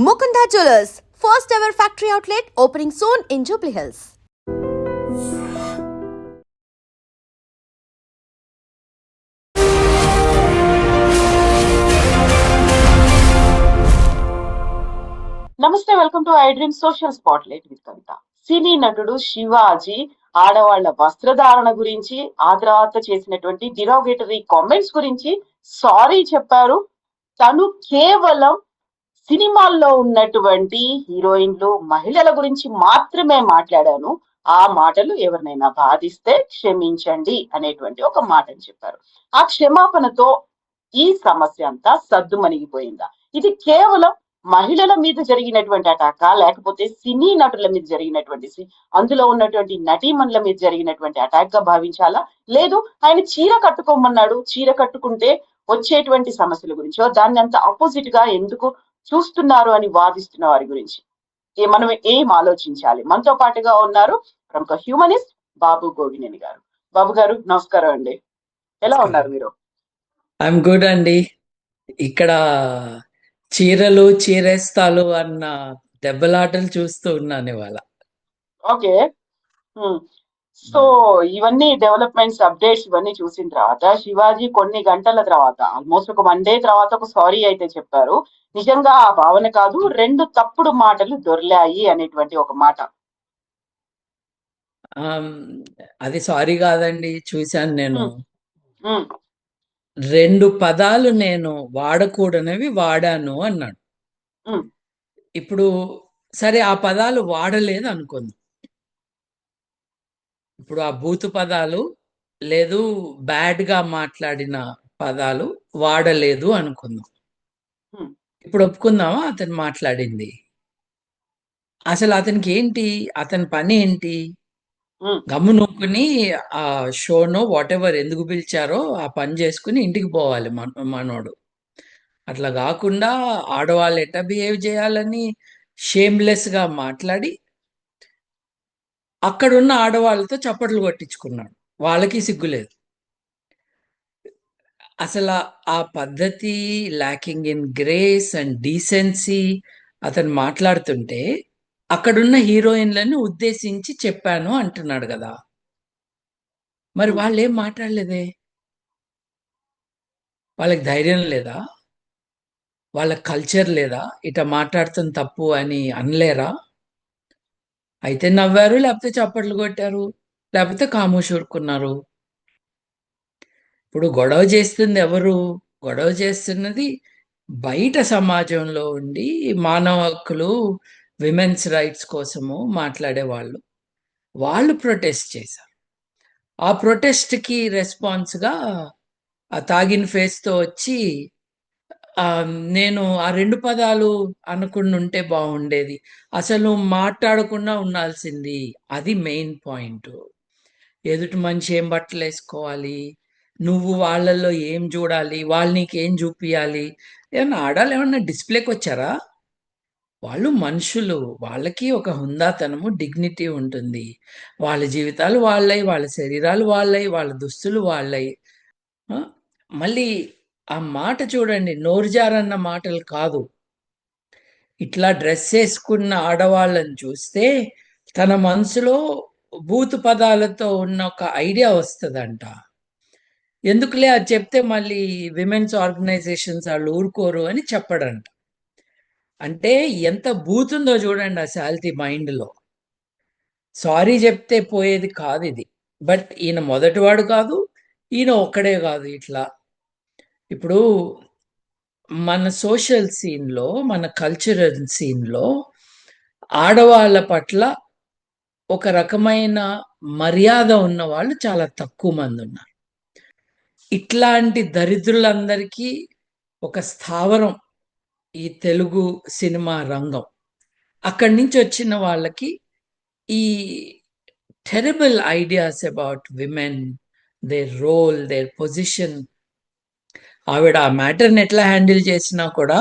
Mukunda Jewelers, first ever factory outlet opening soon in Jubilee Hills. నమస్తే welcome to I dream social spotlight with Kavitha సినీ నటుడు శివాజీ ఆడవాళ్ళ వస్త్రధారణ గురించి ఆ తర్వాత చేసినటువంటి డిరోగేటరీ కామెంట్స్ గురించి సారీ చెప్పారు తను కేవలం సినిమాల్లో ఉన్నటువంటి హీరోయిన్లు మహిళల గురించి మాత్రమే మాట్లాడాను. ఆ మాటలు ఎవరినైనా బాధిస్తే క్షమించండి అనేటువంటి ఒక మాటని చెప్పారు. ఆ క్షమాపణతో ఈ సమస్య అంతా సద్దుమణిగిపోయిందా? ఇది కేవలం మహిళల మీద జరిగినటువంటి అటాక లేకపోతే సినీ నటుల మీద జరిగినటువంటి సి- అందులో ఉన్నటువంటి నటీమణుల మీద జరిగినటువంటి అటాక్గా భావించాలా? లేదు ఆయన చీర కట్టుకోమన్నాడు. చీర కట్టుకుంటే వచ్చేటువంటి సమస్యల గురించో దాన్ని అంత ఆపోజిట్గా ఎందుకు చూస్తున్నారు అని వాదిస్తున్న వారి గురించి. మనం ఏం ఆలోచించాలి? మనతో పాటుగా ఉన్నారు ప్రముఖ హ్యూమనిస్ట్ బాబు గోగినేని గారు. బాబు గారు నమస్కారం అండి. ఎలా ఉన్నారు మీరు? ఐఎమ్ గుడ్ అండి. ఇక్కడ చీరలు చీరేస్తాలు అన్న దెబ్బలాటలు చూస్తూ ఉన్నాను ఇవాళ. ఓకే. సో ఇవన్నీ డెవలప్మెంట్స్ అప్డేట్స్ ఇవన్నీ చూసిన తర్వాత శివాజీ కొన్ని గంటల తర్వాత ఆల్మోస్ట్ ఒక వన్ డే తర్వాత ఒక సారీ అయితే చెప్పారు. నిజంగా ఆ భావన కాదు రెండు తప్పుడు మాటలు దొర్లాయి అనేటువంటి ఒక మాట. అది సారీ కాదండి చూశాను నేను. రెండు పదాలు నేను వాడకూడనివి వాడాను అన్నాడు. ఇప్పుడు సరే ఆ పదాలు వాడలేదు అనుకుందాం. ఇప్పుడు ఆ బూతు పదాలు లేదు బ్యాడ్గా మాట్లాడిన పదాలు వాడలేదు అనుకుందాం. ఇప్పుడు ఒప్పుకుందామా? అతను మాట్లాడింది. అసలు అతనికి ఏంటి? అతని పని ఏంటి? గమ్ము నూకుని ఆ షోనో వాట్ ఎవర్ ఎందుకు పిలిచారో ఆ పని చేసుకుని ఇంటికి పోవాలి మన మనోడు. అట్లా కాకుండా ఆడవాళ్ళు ఎట్లా బిహేవ్ చేయాలని షేమ్లెస్గా మాట్లాడి అక్కడున్న ఆడవాళ్ళతో చప్పట్లు కొట్టించుకున్నాడు. వాళ్ళకి సిగ్గులేదు అసలు ఆ- పద్ధతి lacking in grace and decency అతను మాట్లాడుతుంటే అక్కడున్న హీరోయిన్లను ఉద్దేశించి చెప్పాను అంటున్నాడు కదా. మరి ఉమ్. వాళ్ళు ఏం మాట్లాడలేదే? వాళ్ళకి ధైర్యం లేదా? వాళ్ళ కల్చర్ లేదా? ఇట మాట్లాడుతుంది తప్పు అని అనలేరా? అయితే నవ్వారు లేకపోతే చప్పట్లు కొట్టారు లేకపోతే కామోష్ ఊరుకున్నారు. ఇప్పుడు గొడవ చేస్తుంది ఎవరు? గొడవ చేస్తున్నది బయట సమాజంలో ఉండి మానవ హక్కులు విమెన్స్ రైట్స్ కోసము మాట్లాడే వాళ్ళు. వాళ్ళు ప్రొటెస్ట్ చేశారు. ఆ ప్రొటెస్ట్కి రెస్పాన్స్గా ఆ తాగిన ఫేస్తో వచ్చి నేను ఆ రెండు పదాలు అనుకుని ఉంటే బాగుండేది. అసలు మాట్లాడకుండా ఉండాల్సింది అది మెయిన్ పాయింట్. ఎదుటి మనిషి ఏం బట్టలు వేసుకోవాలి? నువ్వు వాళ్ళల్లో ఏం చూడాలి? వాళ్ళు నీకేం చూపించాలి ఏమన్నా ఆడాలి? ఏమన్నా డిస్ప్లేకి వచ్చారా? వాళ్ళు మనుషులు. వాళ్ళకి ఒక హుందాతనము డిగ్నిటీ ఉంటుంది. వాళ్ళ జీవితాలు వాళ్ళై వాళ్ళ శరీరాలు వాళ్ళై వాళ్ళ దుస్తులు వాళ్ళై మళ్ళీ ఆ మాట చూడండి నోరుజారన్న మాటలు కాదు. ఇట్లా డ్రెస్ వేసుకున్న ఆడవాళ్ళని చూస్తే తన మనసులో భూత పదాలతో ఉన్న ఒక ఐడియా వస్తుందంట. ఎందుకులే అది చెప్తే మళ్ళీ విమెన్స్ ఆర్గనైజేషన్స్ వాళ్ళు ఊరుకోరు అని చెప్పడంట. అంటే ఎంత బూతుందో చూడండి ఆ శాల్తీ మైండ్లో. సారీ చెప్తే పోయేది కాదు ఇది. బట్ ఈయన మొదటివాడు కాదు ఈయన ఒక్కడే కాదు ఇట్లా. ఇప్పుడు మన సోషల్ సీన్లో మన కల్చరల్ సీన్లో ఆడవాళ్ళ పట్ల ఒక రకమైన మర్యాద ఉన్న వాళ్ళు చాలా తక్కువ మంది ఉన్నారు. ఇట్లాంటి దరిద్రులందరికీ ఒక స్థావరం ఈ తెలుగు సినిమా రంగం. అక్కడి నుంచి వచ్చిన వాళ్ళకి ఈ terrible ideas about women their role their position ఆవిడ ఆ మ్యాటర్ని ఎట్లా హ్యాండిల్ చేసినా కూడా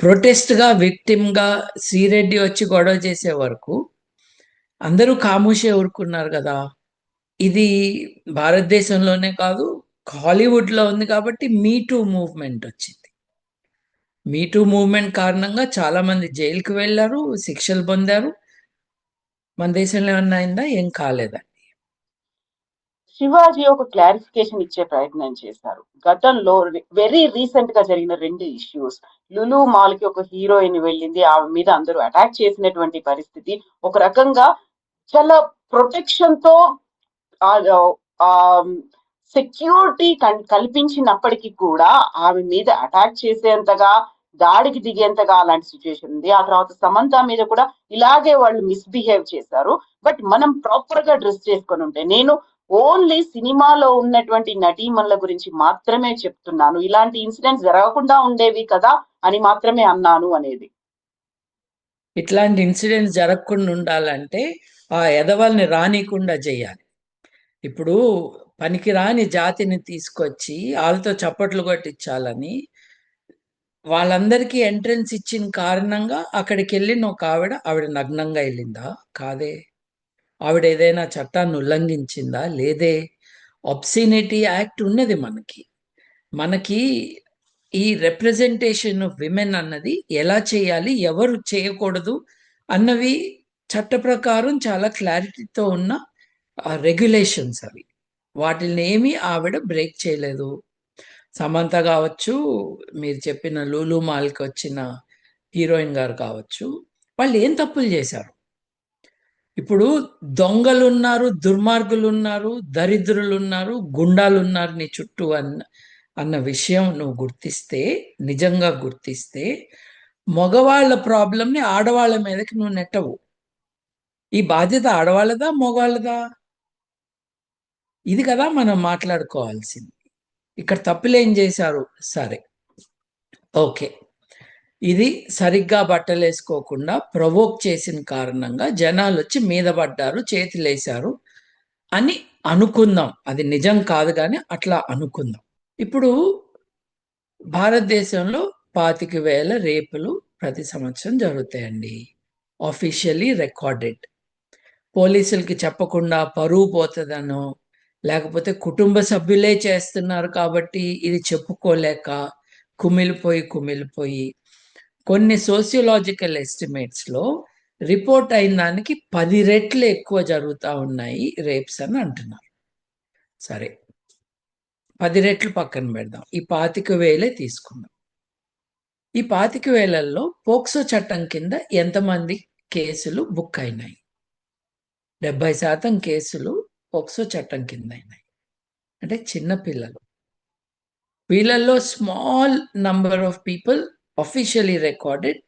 ప్రొటెస్ట్గా విక్టిమ్గా శ్రీరెడ్డి వచ్చి గొడవ చేసే వరకు అందరూ కాముషే ఊరుకున్నారు కదా. ఇది భారతదేశంలోనే కాదు హాలీవుడ్లో ఉంది కాబట్టి మీ టూ మూవ్మెంట్ వచ్చింది. మీటూ మూవ్మెంట్ కారణంగా చాలామంది జైలుకి వెళ్ళారు శిక్షలు పొందారు. మన దేశంలో ఏమన్నా అయిందా? ఏం కాలేదండి శివాజీ ఒక క్లారిఫికేషన్ ఇచ్చే ప్రయత్నం చేశారు. గతంలో వెరీ రీసెంట్గా జరిగిన రెండు ఇష్యూస్ లులు మాల్కి ఒక హీరోయిన్ వెళ్ళింది. ఆమె మీద అందరూ అటాక్ చేసినటువంటి పరిస్థితి. ఒక రకంగా చాలా ప్రొటెక్షన్తో సెక్యూరిటీ కల్పించినప్పటికీ కూడా ఆమె మీద అటాక్ చేసేంతగా దాడికి దిగేంతగా అలాంటి సిచ్యువేషన్ ఉంది. ఆ తర్వాత సమంత మీద కూడా ఇలాగే వాళ్ళు మిస్బిహేవ్ చేశారు. బట్ మనం ప్రాపర్గా డ్రెస్ చేసుకొని ఉంటే నేను ఓన్లీ సినిమాలో ఉన్నటువంటి నటీమణుల గురించి మాత్రమే చెప్తున్నాను. ఇలాంటి ఇన్సిడెంట్స్ జరగకుండా ఉండేవి కదా అని మాత్రమే అన్నాను అనేది. ఇట్లాంటి ఇన్సిడెంట్స్ జరగకుండా ఉండాలంటే ఆ ఎదవల్ని రానికుండా చేయాలి. ఇప్పుడు పనికి రాని జాతిని తీసుకొచ్చి వాళ్ళతో చప్పట్లు కొట్టించాలని వాళ్ళందరికీ ఎంట్రన్స్ ఇచ్చిన కారణంగా అక్కడికి వెళ్ళిన ఒక ఆవిడ ఆవిడ నగ్నంగా వెళ్ళిందా? కాదే. ఆవిడ ఏదైనా చట్టాన్ని ఉల్లంఘించిందా? లేదే. అబ్సినిటీ యాక్ట్ ఉన్నది మనకి. మనకి ఈ రిప్రజెంటేషన్ ఆఫ్ విమెన్ అన్నది ఎలా చేయాలి ఎవరు చేయకూడదు అన్నవి చట్ట ప్రకారం చాలా క్లారిటీతో ఉన్న రెగ్యులేషన్స్ అవి. వాటిని ఏమీ ఆవిడ బ్రేక్ చేయలేదు. సమంత కావచ్చు మీరు చెప్పిన లూలు మాల్కి వచ్చిన హీరోయిన్ గారు కావచ్చు వాళ్ళు ఏం తప్పులు చేశారు? ఇప్పుడు దొంగలు ఉన్నారు దుర్మార్గులు ఉన్నారు దరిద్రులు ఉన్నారు గుండాలు ఉన్నారు నీ చుట్టూ అన్న అన్న విషయం నువ్వు గుర్తిస్తే నిజంగా గుర్తిస్తే మగవాళ్ళ ప్రాబ్లంని ఆడవాళ్ళ మీదకి నువ్వు నెట్టవు. ఈ బాధ్యత ఆడవాళ్ళదా మగవాళ్ళదా? ఇది కదా మనం మాట్లాడుకోవాల్సింది. ఇక్కడ తప్పులేం చేశారు? సరే. ఓకే. ఇది సరిగ్గా బట్టలు వేసుకోకుండా ప్రవోక్ చేసిన కారణంగా జనాలు వచ్చి మీద పడ్డారు చేతులేశారు అని అనుకుందాం. అది నిజం కాదు కానీ అట్లా అనుకుందాం. ఇప్పుడు భారతదేశంలో పాతిక వేల రేపులు ప్రతి సంవత్సరం జరుగుతాయండి. ఆఫీషియలీ రికార్డెడ్ పోలీసులకి చెప్పకుండా పరువు పోతుందనో లేకపోతే కుటుంబ సభ్యులే చేస్తున్నారు కాబట్టి ఇది చెప్పుకోలేక కుమిలిపోయి కుమిలిపోయి కొన్ని సోషియోలాజికల్ ఎస్టిమేట్స్లో రిపోర్ట్ అయిన దానికి పది రెట్లు ఎక్కువ జరుగుతూ ఉన్నాయి రేప్స్ అని అంటున్నారు సరే. పది రెట్లు పక్కన పెడదాం. ఈ పాతిక వేలే తీసుకుందాం. ఈ పాతిక వేలల్లో పోక్సో చట్టం కింద ఎంతమంది కేసులు బుక్ అయినాయి? డెబ్బై శాతం కేసులు పోక్సో చట్టం కింద అయినాయి. అంటే చిన్న పిల్లలు. వీళ్ళల్లో small number of people officially recorded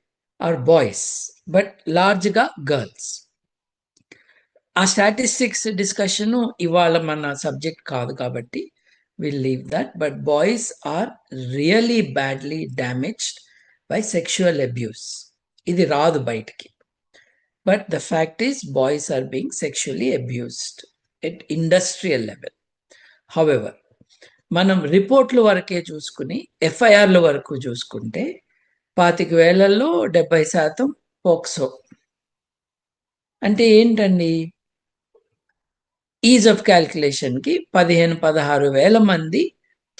are boys but లార్జ్గా girls ఆ స్టాటిస్టిక్స్ డిస్కషన్ ఇవాళ మన సబ్జెక్ట్ కాదు కాబట్టి will leave that but boys are really badly damaged by sexual abuse ఇది రాదు బయటికి. But the fact is boys are being sexually abused at industrial level however మనం రిపోర్ట్ల వరకే చూసుకుని ఎఫ్ఐఆర్ల వరకు చూసుకుంటే పాతిక వేలల్లో డెబ్బై శాతం పోక్సో. అంటే ఏంటండి? ఈజ్ ఆఫ్ క్యాల్కులేషన్కి పదిహేను పదహారు వేల మంది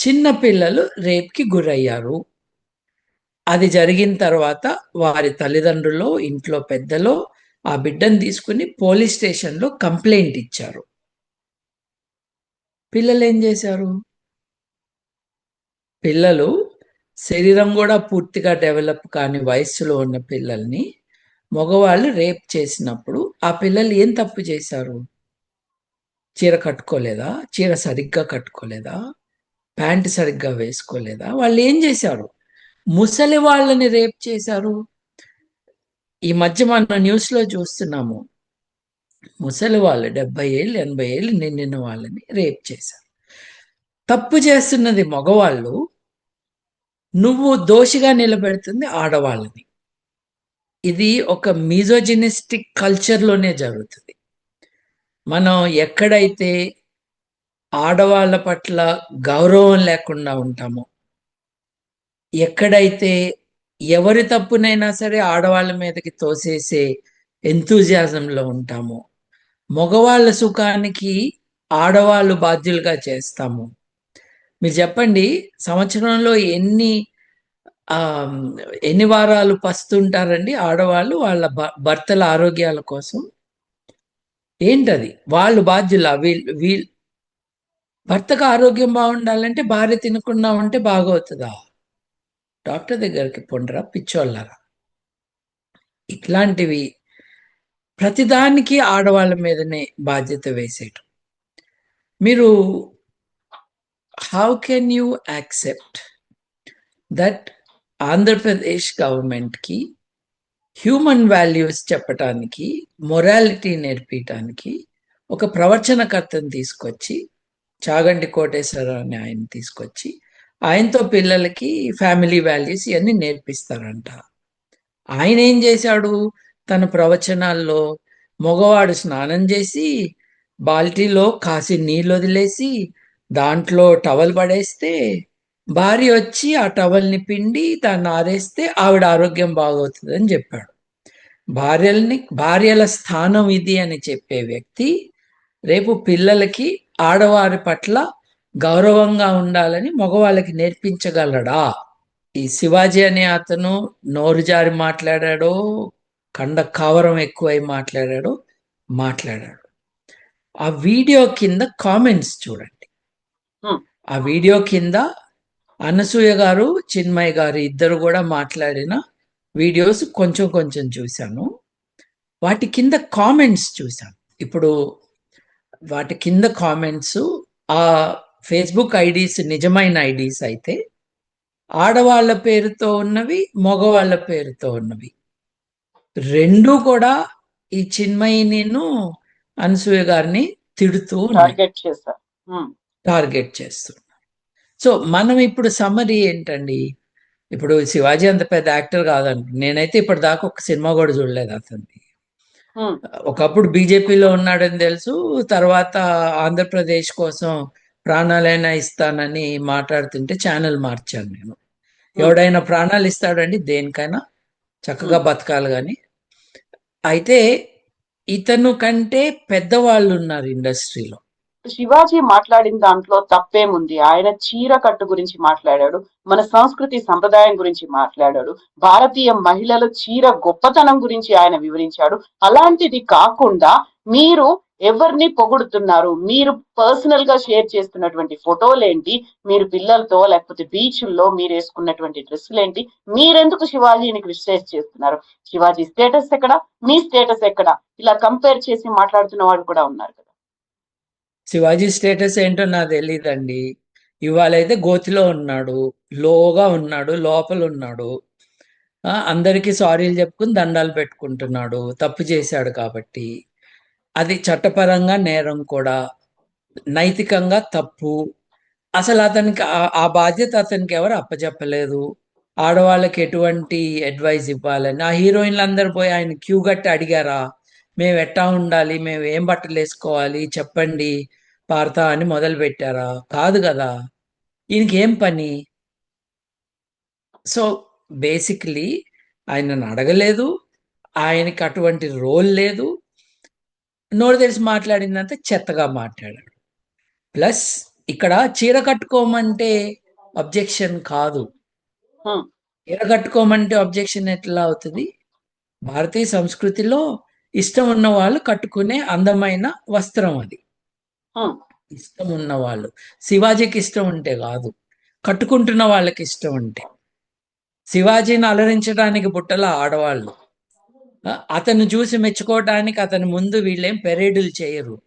చిన్న పిల్లలు రేప్కి గురయ్యారు. అది జరిగిన తర్వాత వారి తల్లిదండ్రులు ఇంట్లో పెద్దలో ఆ బిడ్డను తీసుకుని పోలీస్ స్టేషన్లో కంప్లైంట్ ఇచ్చారు. పిల్లలు ఏం చేశారు? పిల్లలు శరీరం కూడా పూర్తిగా డెవలప్ కాని వయస్సులో ఉన్న పిల్లల్ని మగవాళ్ళు రేప్ చేసినప్పుడు ఆ పిల్లలు ఏం తప్పు చేశారు? చీర కట్టుకోలేదా? చీర సరిగ్గా కట్టుకోలేదా? ప్యాంట్ సరిగ్గా వేసుకోలేదా? వాళ్ళు ఏం చేశారు? ముసలి వాళ్ళని రేప్ చేశారు. ఈ మధ్య మన న్యూస్లో చూస్తున్నాము. ముసలి వాళ్ళు డెబ్బై ఏళ్ళు ఎనభై ఏళ్ళు నిండిన వాళ్ళని రేప్ చేశారు. తప్పు చేస్తున్నది మగవాళ్ళు నువ్వు దోషిగా నిలబెడుతుంది ఆడవాళ్ళని. ఇది ఒక మీజోజినిస్టిక్ కల్చర్లోనే జరుగుతుంది. మనం ఎక్కడైతే ఆడవాళ్ళ పట్ల గౌరవం లేకుండా ఉంటామో ఎక్కడైతే ఎవరి తప్పునైనా సరే ఆడవాళ్ళ మీదకి తోసేసే ఎంతూజియాజంలో ఉంటామో మగవాళ్ళ సుఖానికి ఆడవాళ్ళు బాధ్యులుగా చేస్తాము. మీరు చెప్పండి సంవత్సరంలో ఎన్ని ఎన్ని వారాలు పస్తుంటారండి ఆడవాళ్ళు వాళ్ళ భ- భర్తల ఆరోగ్యాల కోసం? ఏంటది? వాళ్ళు బాధ్యుల? వీళ్ళు వీళ్ళు భర్తకు ఆరోగ్యం బాగుండాలంటే భార్య తినకుండా ఉంటే బాగవుతుందా? డాక్టర్ దగ్గరికి పొండరా పిచ్చోళ్ళరా? ఇట్లాంటివి ప్రతిదానికి ఆడవాళ్ళ మీదనే బాధ్యత వేసేయటం. మీరు how can you accept that Andhra Pradesh గవర్నమెంట్కి హ్యూమన్ వాల్యూస్ చెప్పటానికి మొరాలిటీ నేర్పించడానికి ఒక ప్రవచనకర్తను తీసుకొచ్చి చాగంటి కోటేశ్వరరావు అని ఆయన తీసుకొచ్చి ఆయనతో పిల్లలకి ఫ్యామిలీ వాల్యూస్ ఇవన్నీ నేర్పిస్తారంట. ఆయన ఏం చేశాడు? తన ప్రవచనాల్లో మగవాడు స్నానం చేసి బాల్టీలో కాసి నీళ్ళు వదిలేసి దాంట్లో టవల్ పడేస్తే భార్య వచ్చి ఆ టవల్ని పిండి దాన్ని ఆరేస్తే ఆవిడ ఆరోగ్యం బాగవుతుంది అని చెప్పాడు. భార్యల్ని భార్యల స్థానం ఇది అని చెప్పే వ్యక్తి రేపు పిల్లలకి ఆడవారి పట్ల గౌరవంగా ఉండాలని మగవాళ్ళకి నేర్పించగలడా? ఈ శివాజీ అనే అతను నోరు జారి మాట్లాడాడో కండ కవరం ఎక్కువై మాట్లాడాడో మాట్లాడాడు. ఆ వీడియో కింద కామెంట్స్ చూడండి. ఆ. వీడియో కింద అనసూయ గారు చిన్మయ్ గారు ఇద్దరు కూడా మాట్లాడిన వీడియోస్ కొంచెం కొంచెం చూశాను. వాటి కింద కామెంట్స్ చూశాను. ఇప్పుడు వాటి కింద కామెంట్స్ ఆ ఫేస్బుక్ ఐడీస్ నిజమైన ఐడీస్ అయితే ఆడవాళ్ళ పేరుతో ఉన్నవి మగవాళ్ళ పేరుతో ఉన్నవి. రెండు కూడా ఈ చిన్మయి నేను అనసూయ గారిని తిడుతూ టార్గెట్ చేస్తున్నారు. సో మనం ఇప్పుడు సమ్మరీ ఏంటండి? ఇప్పుడు శివాజీ అంత పెద్ద యాక్టర్ కాదండి నేనైతే ఇప్పటిదాకా ఒక సినిమా కూడా చూడలేదు అతన్ని ఒకప్పుడు బీజేపీలో ఉన్నాడని తెలుసు తర్వాత ఆంధ్రప్రదేశ్ కోసం ప్రాణాలైనా ఇస్తానని మాట్లాడుతుంటే ఛానల్ మార్చాను నేను. ఎవడైనా ప్రాణాలు ఇస్తాడండి దేనికైనా చక్కగా బతకాలి కానీ అయితే ఇతను కంటే పెద్దవాళ్ళు ఉన్నారు ఇండస్ట్రీలో. శివాజీ మాట్లాడిన దాంట్లో తప్పేముంది? ఆయన చీర కట్టు గురించి మాట్లాడాడు మన సంస్కృతి సంప్రదాయం గురించి మాట్లాడాడు భారతీయ మహిళల చీర గొప్పతనం గురించి ఆయన వివరించాడు. అలాంటిది కాకుండా మీరు ఎవరిని పొగుడుతున్నారు? మీరు పర్సనల్గా షేర్ చేస్తున్నటువంటి ఫోటోలు ఏంటి? మీరు పిల్లలతో లేకపోతే బీచ్ల్లో మీరు వేసుకున్నటువంటి డ్రెస్సులేంటి మీరెందుకు శివాజీని క్రిటిసైజ్ చేస్తున్నారు? శివాజీ స్టేటస్ ఎక్కడ? మీ స్టేటస్ ఎక్కడ? ఇలా కంపేర్ చేసి మాట్లాడుతున్న వాళ్ళు కూడా ఉన్నారు కదా. శివాజీ స్టేటస్ ఏంటో నాకు తెలియదండి ఇవాళైతే గోతిలో ఉన్నాడు. లోగా ఉన్నాడు. లోపల ఉన్నాడు. అందరికీ సారీలు చెప్పుకుని దండాలు పెట్టుకుంటున్నాడు. తప్పు చేశాడు కాబట్టి. అది చట్టపరంగా నేరం కూడా. నైతికంగా తప్పు. అసలు అతనికి ఆ- ఆ బాధ్యత అతనికి ఎవరు అప్పచెప్పలేదు. ఆడవాళ్ళకి ఎటువంటి అడ్వైస్ ఇవ్వాలని. ఆ హీరోయిన్లు అందరు పోయి ఆయన క్యూ గట్టి అడిగారా? మేము ఎట్టా ఉండాలి? మేము ఏం బట్టలు వేసుకోవాలి? చెప్పండి. పార్తా అని మొదలు పెట్టారా కాదు కదా? ఈయనకి ఏం పని? సో బేసిక్లీ ఆయనను అడగలేదు. ఆయనకి అటువంటి రోల్ లేదు. నోరు తెలిసి మాట్లాడిందంతా చెత్తగా మాట్లాడాడు. ప్లస్ ఇక్కడ చీర కట్టుకోమంటే అబ్జెక్షన్ కాదు. చీర కట్టుకోమంటే అబ్జెక్షన్ ఎట్లా అవుతుంది? భారతీయ సంస్కృతిలో ఇష్టం ఉన్న వాళ్ళు కట్టుకునే అందమైన వస్త్రం అది. ఇష్టం ఉన్న వాళ్ళు శివాజీకి ఇష్టం ఉంటే కాదు. కట్టుకుంటున్న వాళ్ళకి ఇష్టం ఉంటే. శివాజీని అలరించడానికి బుట్టల ఆడవాళ్ళు. అతను చూసి మెచ్చుకోవడానికి అతని ముందు వీళ్ళేం పెరేడులు చేయరు.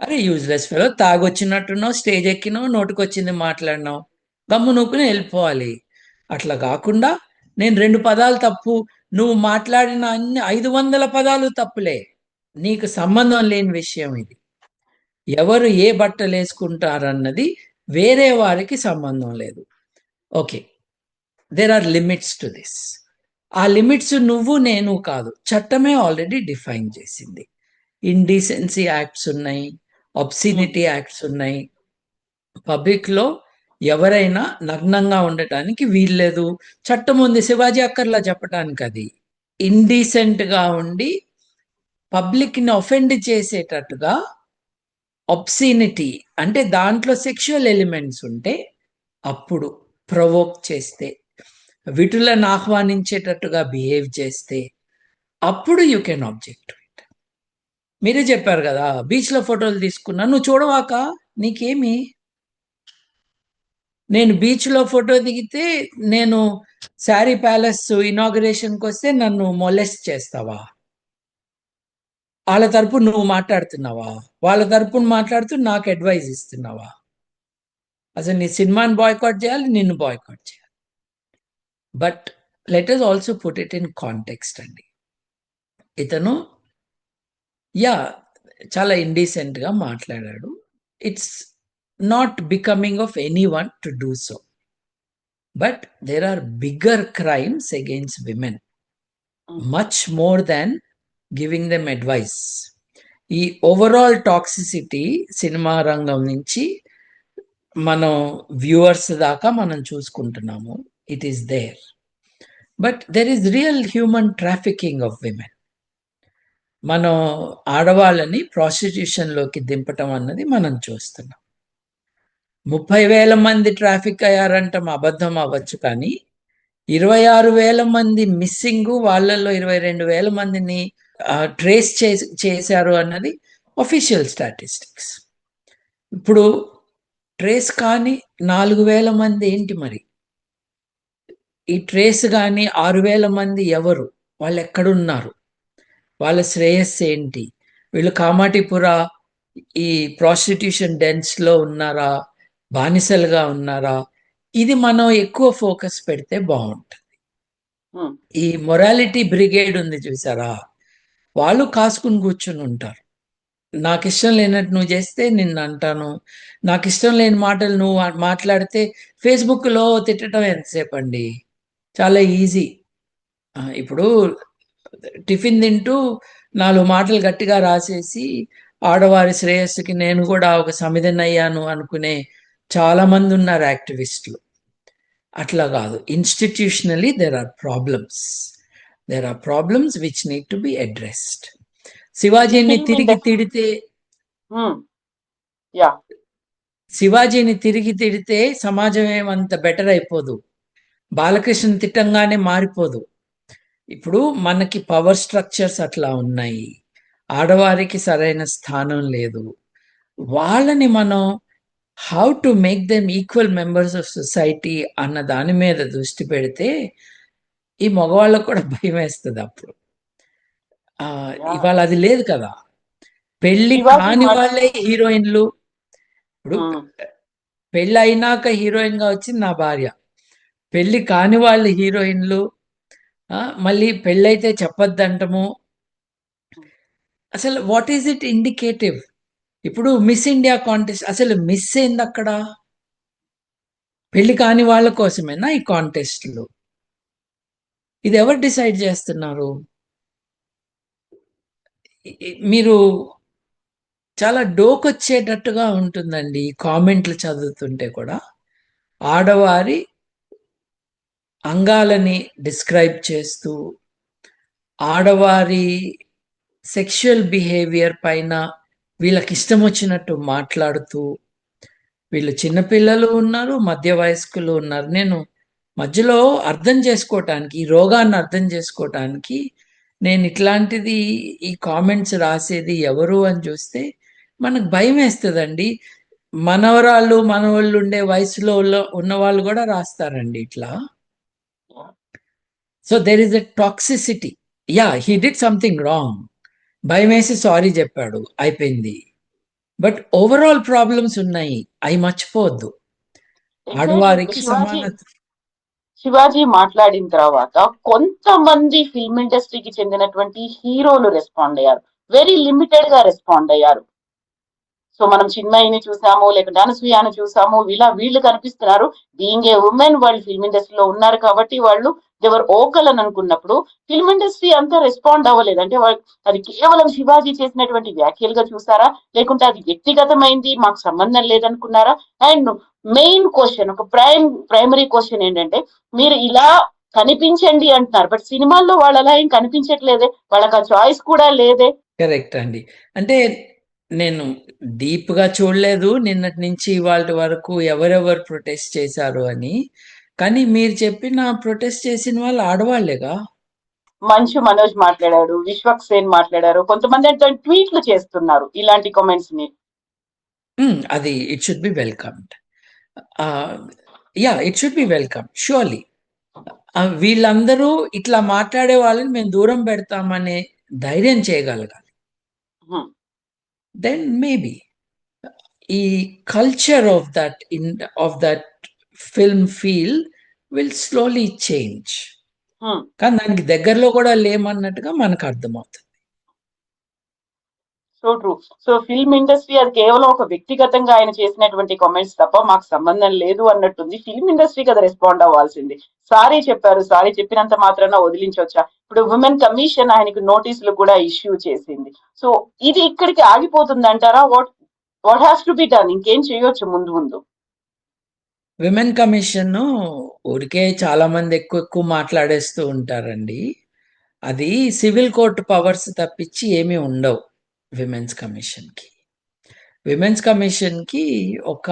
అరే యూజ్లెస్ ఫెలో తాగొచ్చినట్టునో స్టేజ్ ఎక్కినో నోటికొచ్చింది మాట్లాడినావు. గమ్ము నూకుని వెళ్ళిపోవాలి. అట్లా కాకుండా నేను రెండు పదాలు తప్పు నువ్వు మాట్లాడిన అన్ని ఐదు వందల పదాలు తప్పులే. నీకు సంబంధం లేని విషయం ఇది. ఎవరు ఏ బట్టలు వేసుకుంటారన్నది వేరే వారికి సంబంధం లేదు. Okay. There are limits to this ఆ లిమిట్స్ నువ్వు నేను కాదు. చట్టమే ఆల్రెడీ డిఫైన్ చేసింది. ఇండీసెన్సీ యాక్ట్స్ ఉన్నాయి. అబ్సినిటీ యాక్ట్స్ ఉన్నాయి. పబ్లిక్లో ఎవరైనా నగ్నంగా ఉండటానికి వీల్లేదు. చట్టం ఉంది శివాజీ అక్కర్లా చెప్పడానికి అది ఇండీసెంట్గా ఉండి పబ్లిక్ని ఒఫెండ్ చేసేటట్టుగా ఒబ్సీనిటీ అంటే దాంట్లో సెక్షువల్ ఎలిమెంట్స్ ఉంటే అప్పుడు ప్రొవోక్ చేస్తే విటులను ఆహ్వానించేటట్టుగా బిహేవ్ చేస్తే అప్పుడు యూ కెన్ ఆబ్జెక్ట్ ఇట్ మీరే చెప్పారు కదా బీచ్లో ఫోటోలు తీసుకున్నా నువ్వు చూడవాక? నీకేమి? నేను బీచ్లో ఫోటో దిగితే నేను శారీ ప్యాలెస్ ఇనాగరేషన్కి వస్తే నన్ను మొలెస్ట్ చేస్తావా? వాళ్ళ తరపు నువ్వు మాట్లాడుతున్నావా? వాళ్ళ తరపున మాట్లాడుతూ నాకు అడ్వైజ్ ఇస్తున్నావా? అసలు నీ సినిమాని బాయ్కాట్ చేయాలి నిన్ను బాయ్కాట్ చేయాలి. But let us also put it in context అండి. ఇతను యా చాలా ఇండీసెంట్గా మాట్లాడాడు. It's not becoming of any one to do so but there are bigger crimes against women much more than giving them advice ఈ overall toxicity cinema రంగం నుంచి మనం viewers దాకా మనం చూసుకుంటున్నాము. It is there but there is real human trafficking of women మనం ఆడవాళ్ళని ప్రాస్టిట్యూషన్లోకి దింపటం అన్నది మనం చూస్తున్నాం. ముప్పై వేల మంది ట్రాఫిక్ అయ్యారంటాం అబద్ధం అవ్వచ్చు కానీ ఇరవై ఆరు వేల మంది మిస్సింగ్ వాళ్ళల్లో ఇరవై రెండు వేల మందిని ట్రేస్ చేశారు అన్నది ఒఫీషియల్ స్టాటిస్టిక్స్ ఇప్పుడు ట్రేస్ కానీ నాలుగు వేల మంది ఏంటి మరి? ఈ ట్రేస్ కానీ ఆరు వేల మంది ఎవరు? వాళ్ళు ఎక్కడున్నారు వాళ్ళ శ్రేయస్సు ఏంటి? వీళ్ళు కామాటిపుర ఈ ప్రాస్టిట్యూషన్ డెన్స్లో ఉన్నారా? బానిసలుగా ఉన్నారా? ఇది మనం ఎక్కువ ఫోకస్ పెడితే బాగుంటుంది. ఈ మొరాలిటీ బ్రిగేడ్ ఉంది చూసారా? వాళ్ళు కాసుకుని కూర్చుని ఉంటారు. నాకు ఇష్టం లేనట్టు నువ్వు చేస్తే నిన్ను అంటాను. నాకు ఇష్టం లేని మాటలు నువ్వు మాట్లాడితే ఫేస్బుక్లో తిట్టడం ఎంతసేపు అండి చాలా ఈజీ. ఇప్పుడు టిఫిన్ తింటూ నాలుగు మాటలు గట్టిగా రాసేసి ఆడవారి శ్రేయస్సుకి నేను కూడా ఒక సమిధనయ్యాను అనుకునే చాలా మంది ఉన్నారు యాక్టివిస్టులు. అట్లా కాదు. Institutionally there are problems there are problems which need to be addressed శివాజీని తిరిగి తిడితే యా శివాజీని తిరిగి తిడితే సమాజం ఏమంత బెటర్ అయిపోదు. బాలకృష్ణ తిట్టంగానే మారిపోదు. ఇప్పుడు మనకి పవర్ స్ట్రక్చర్స్ అట్లా ఉన్నాయి. ఆడవారికి సరైన స్థానం లేదు. వాళ్ళని మనం how to make them equal members of society అన్న దాని మీద దృష్టి పెడితే ఈ మగవాళ్ళకు కూడా భయం వేస్తుంది అప్పుడు. ఇవాళ అది లేదు కదా. పెళ్ళి కాని వాళ్ళే హీరోయిన్లు. ఇప్పుడు. పెళ్ళి అయినాక హీరోయిన్గా వచ్చింది నా భార్య. పెళ్ళి కాని వాళ్ళు హీరోయిన్లు. మళ్ళీ పెళ్ళైతే చెప్పొద్దంటము. అసలు వాట్ ఈస్ ఇట్ ఇండికేటివ్ ఇప్పుడు మిస్ ఇండియా కాంటెస్ట్ అసలు మిస్ ఏంది అక్కడ? పెళ్ళి కాని వాళ్ళ కోసమేనా ఈ కాంటెస్ట్లు ఇది ఎవరు డిసైడ్ చేస్తున్నారు? మీరు చాలా డోకొచ్చేటట్టుగా ఉంటుందండి ఈ కామెంట్లు చదువుతుంటే కూడా. ఆడవారి అంగాలని డిస్క్రైబ్ చేస్తూ ఆడవారి సెక్షువల్ బిహేవియర్ పైన వీళ్ళకి ఇష్టం వచ్చినట్టు మాట్లాడుతూ వీళ్ళు చిన్నపిల్లలు ఉన్నారు మధ్య వయస్కులు ఉన్నారు. నేను మధ్యలో అర్థం చేసుకోవటానికి ఈ రోగాన్ని అర్థం చేసుకోవటానికి నేను ఇట్లాంటిది ఈ కామెంట్స్ రాసేది ఎవరు అని చూస్తే మనకు భయం వేస్తుందండి. మనవరాళ్ళు మనవాళ్ళు ఉండే వయసులో ఉన్న- ఉన్న వాళ్ళు కూడా రాస్తారండి ఇట్లా. So there is a toxicity yeah he did something wrong భయం వేసి సారీ చెప్పాడు. అయిపోయింది. బట్ ఓవరాల్ ప్రాబ్లమ్స్ ఉన్నాయి. అవి మర్చిపోవద్దు. ఆడవారికి శివాజీ మాట్లాడిన తర్వాత కొంతమంది ఫిల్మ్ ఇండస్ట్రీకి చెందినటువంటి హీరోలు రెస్పాండ్ అయ్యారు. వెరీ లిమిటెడ్గా రెస్పాండ్ అయ్యారు. సో మనం చిన్మయిని చూసాము లేక అనసూయాను చూసాము ఇలా వీళ్ళు కనిపిస్తున్నారు. బీయింగ్ ఏ ఉమెన్ వాళ్ళు ఫిల్మ్ ఇండస్ట్రీలో ఉన్నారు కాబట్టి వాళ్ళు ఎవరు ఓకల్ అని అనుకున్నప్పుడు ఫిల్మ్ ఇండస్ట్రీ అంతా రెస్పాండ్ అవ్వలేదు. అంటే వాళ్ళు అది కేవలం శివాజీ చేసినటువంటి వ్యాఖ్యలుగా చూసారా? లేకుంటే అది వ్యక్తిగతమైంది? మాకు సంబంధం లేదనుకున్నారా? అండ్ మెయిన్ క్వశ్చన్ ఒక ప్రైమ్ ప్రైమరీ క్వశ్చన్ ఏంటంటే మీరు ఇలా కనిపించండి అంటున్నారు. బట్ సినిమాల్లో వాళ్ళు అలా ఏం కనిపించట్లేదే? వాళ్ళకి ఆ చాయిస్ కూడా లేదే. కరెక్ట్ అండి. అంటే నేను డీప్గా చూడలేదు. నిన్నటి నుంచి ఇవాళ వరకు ఎవరెవరు ప్రొటెస్ట్ చేశారు అని. కానీ మీరు చెప్పిన ప్రొటెస్ట్ చేసిన వాళ్ళు ఆడవాళ్ళేగా మంచు మనోజ్ మాట్లాడాడు విశ్వక్ సేన్ మాట్లాడారు కొంతమంది అయితే ట్వీట్లు చేస్తున్నారు ఇలాంటి కామెంట్స్ని. Hmm, అది it should be welcomed yeah it should be welcome surely వీళ్ళందరూ ఇట్లా మాట్లాడే వాళ్ళని మేము దూరం పెడతామనే ధైర్యం చేయగలగాలి. Hmm. దెన్ మేబీ ఈ culture of that in of that film feel will slowly change. కానీ దానికి దగ్గరలో కూడా లేమన్నట్టుగా మనకు అర్థమవుతుంది. So true so film industry అది కేవలం ఒక వ్యక్తిగతంగా ఆయన చేసినటువంటి కామెంట్స్ తప్ప మాకు సంబంధం లేదు అన్నట్టుంది. ఫిల్మ్ ఇండస్ట్రీ కదా రెస్పాండ్ అవ్వాల్సింది. సారీ చెప్పారు. సారీ చెప్పినంత మాత్రాన వదిలించవచ్చా ఇప్పుడు ఉమెన్ కమిషన్ ఆయనకు నోటీసులు కూడా ఇష్యూ చేసింది. సో ఇది ఇక్కడికి ఆగిపోతుంది అంటారా what what has to be done ఇంకేం చేయొచ్చు ముందు ముందు? విమెన్ కమిషన్ ఊరికే చాలా మంది ఎక్కువ ఎక్కువ మాట్లాడేస్తూ ఉంటారండి. అది సివిల్ కోర్టు పవర్స్ తప్పించి ఏమీ ఉండవు విమెన్స్ కమిషన్కి. విమెన్స్ కమిషన్కి ఒక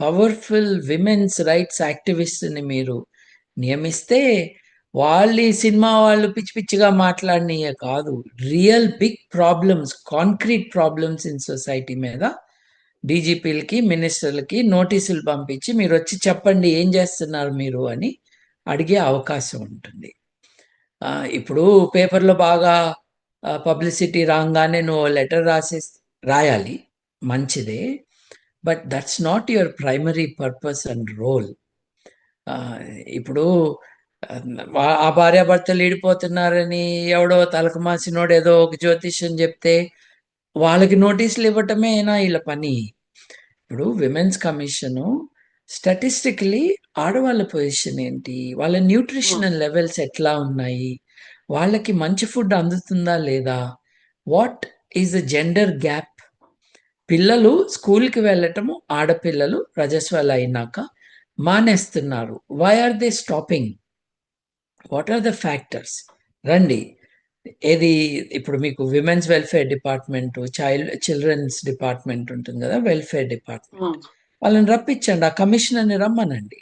పవర్ఫుల్ విమెన్స్ రైట్స్ యాక్టివిస్ట్ని మీరు నియమిస్తే వాళ్ళు ఈ సినిమా వాళ్ళు పిచ్చి పిచ్చిగా మాట్లాడినయే కాదు. Real big problems concrete problems in society మీద డీజీపీలకి మినిస్టర్లకి నోటీసులు పంపించి మీరు వచ్చి చెప్పండి ఏం చేస్తున్నారు మీరు అని అడిగే అవకాశం ఉంటుంది. ఇప్పుడు పేపర్లో బాగా పబ్లిసిటీ రాగానే నువ్వు లెటర్ రాసే రాయాలి. మంచిదే. But that's not your primary purpose and role. ఇప్పుడు ఆ, భార్యాభర్తలు ఈడిపోతున్నారని ఎవడో తలకమాసినోడు ఏదో ఒక జ్యోతిష్యం చెప్తే వాళ్ళకి నోటీసులు ఇవ్వటమే నా వీళ్ళ పని. ఇప్పుడు విమెన్స్ కమిషను స్టాటిస్టికలీ ఆడవాళ్ళ పొజిషన్ ఏంటి? వాళ్ళ న్యూట్రిషనల్ లెవెల్స్ ఎట్లా ఉన్నాయి? వాళ్ళకి మంచి ఫుడ్ అందుతుందా లేదా? What is the gender gap? పిల్లలు స్కూల్కి వెళ్ళటము ఆడపిల్లలు రజస్వాలు అయినాక మానేస్తున్నారు. Why are they stopping what are the factors రండి. ఏది ఇప్పుడు మీకు women's welfare department child children's department ఉంటుంది కదా వెల్ఫేర్ డిపార్ట్మెంట్ వాళ్ళని రప్పించండి ఆ కమిషనర్ని రమ్మనండి.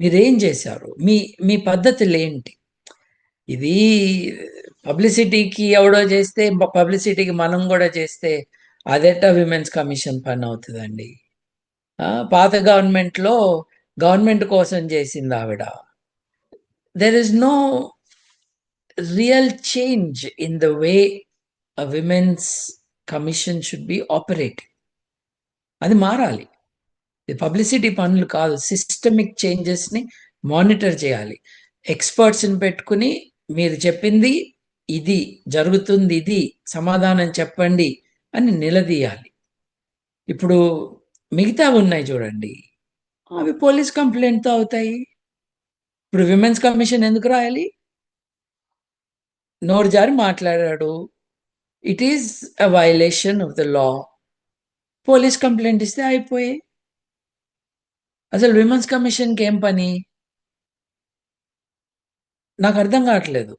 మీరేం చేశారు? మీ మీ పద్ధతులు ఏంటి? ఇది పబ్లిసిటీకి ఎవడో చేస్తే పబ్లిసిటీకి మనం కూడా చేస్తే అదెట్ట విమెన్స్ కమిషన్ పని అవుతుందండి. ఆ, పాత గవర్నమెంట్లో గవర్నమెంట్ కోసం చేసింది ఆవిడ. There is no real change in the way women's commission should be operating అది మారాలి. ఇది పబ్లిసిటీ పనులు కాదు. సిస్టమిక్ చేంజెస్ని మానిటర్ చేయాలి. ఎక్స్పర్ట్స్ని పెట్టుకుని మీరు చెప్పింది ఇది జరుగుతుంది ఇది సమాధానం చెప్పండి అని నిలదీయాలి. ఇప్పుడు మిగతా ఉన్నాయి చూడండి. అవి పోలీస్ కంప్లైంట్తో అవుతాయి. ఇప్పుడు విమెన్స్ కమిషన్ ఎందుకు రాయాలి? నోరు జారి మాట్లాడాడు. It is a violation of the law police complaint ఇస్తే అయిపోయి. అసలు విమెన్స్ కమిషన్కి ఏం పని? నాకు అర్థం కావట్లేదు.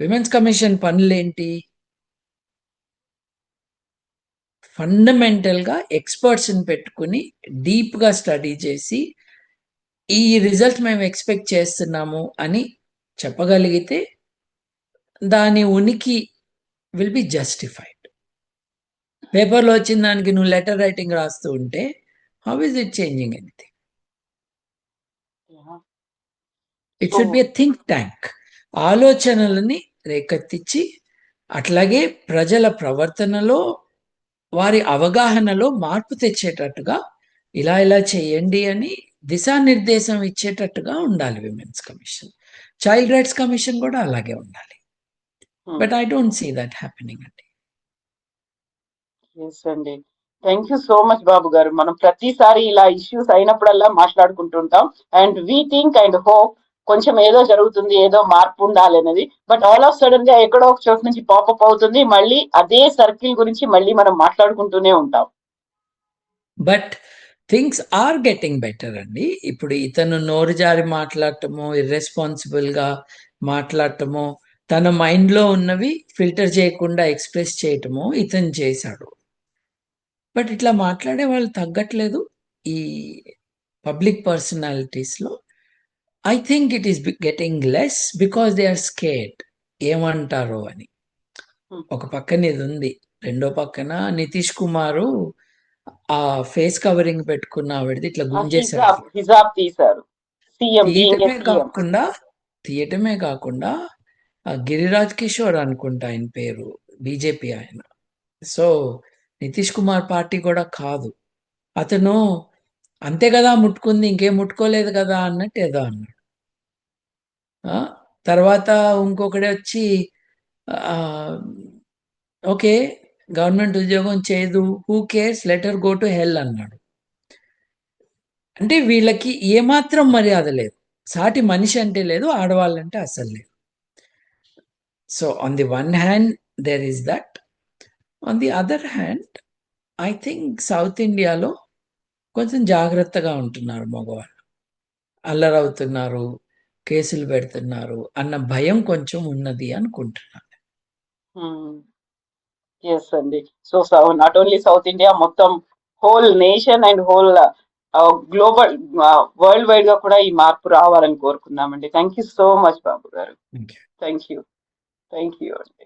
Women's commission పనులేంటి? ఫండమెంటల్గా ఎక్స్పర్ట్స్ని పెట్టుకుని డీప్గా స్టడీ చేసి ఈ రిజల్ట్ మేము ఎక్స్పెక్ట్ చేస్తున్నాము అని చెప్పగలిగితే దాని ఉనికి విల్ బి జస్టిఫైడ్ పేపర్లో వచ్చిన దానికి నువ్వు లెటర్ రైటింగ్ రాస్తూ ఉంటే how is it changing anything it should be a think tank ఆలోచనలని రేకెత్తించి అట్లాగే ప్రజల ప్రవర్తనలో వారి అవగాహనలో మార్పు తెచ్చేటట్టుగా ఇలా ఇలా చేయండి అని దిశానిర్దేశం ఇచ్చేటట్టుగా ఉండాలి women's commission child rights commission కూడా అలాగే ఉండాలి. But I don't see that happening అండి అండి thank you so much Babu గారు. మనం ప్రతిసారి ఇలా ఇష్యూస్ అయినప్పుడల్లా మాట్లాడుకుంటుంటాం. And we think and hope కొంచెం ఏదో జరుగుతుంది ఏదో మార్పు ఉండాలి అనేది. బట్ ఆల్ ఆఫ్ సడన్గా ఎక్కడో ఒక చోటు నుంచి పాపప్ అవుతుంది. మళ్ళీ అదే సర్కిల్ గురించి మళ్ళీ మనం మాట్లాడుకుంటూనే ఉంటాం. But things are getting better అండి ఇప్పుడు ఇతను నోరు జారి మాట్లాడటము ఇర్రెస్పాన్సిబుల్గా మాట్లాడటము తన మైండ్లో ఉన్నవి ఫిల్టర్ చేయకుండా ఎక్స్ప్రెస్ చేయటము ఇతను చేశాడు. బట్ ఇట్లా మాట్లాడే వాళ్ళు తగ్గట్లేదు ఈ public పర్సనాలిటీస్లో. I think it is getting less because they are scared ఏమంటారో అని. ఒక పక్కన ఇది ఉంది. రెండో పక్కన నితీష్ కుమారు ఆ ఫేస్ కవరింగ్ పెట్టుకున్న ఆవిడది ఇట్లా గుంజేశారు తీయటమే కాకుండా తీయటమే కాకుండా గిరిరాజ్ కిషోర్ అనుకుంటా ఆయన పేరు బీజేపీ ఆయన. సో నితీష్ కుమార్ పార్టీ కూడా కాదు. అతను అంతే కదా ముట్టుకుంది ఇంకేం ముట్టుకోలేదు కదా అన్నట్టు ఏదో అన్నాడు. తర్వాత ఇంకొకటి వచ్చి ఓకే గవర్నమెంట్ ఉద్యోగం చేయదు who cares letter go to hell అన్నాడు. అంటే వీళ్ళకి ఏమాత్రం మర్యాద లేదు. సాటి మనిషి అంటే లేదు ఆడవాళ్ళంటే అసలు లేదు. So on the one hand there is that on the other hand I think south ఇండియాలో కొంచెం జాగ్రత్తగా ఉంటున్నారు మగవాళ్ళు. అల్లరవుతున్నారు కేసులు పెడుతున్నారు అన్న భయం కొంచెం ఉన్నది అనుకుంటున్నాను. ఎస్ అండి so not only south India మొత్తం whole nation and whole global world వైడ్గా కూడా ఈ మార్పు రావాలని కోరుకున్నామండి thank you so much Babu గారు. Thank you. Thank you thank you అండి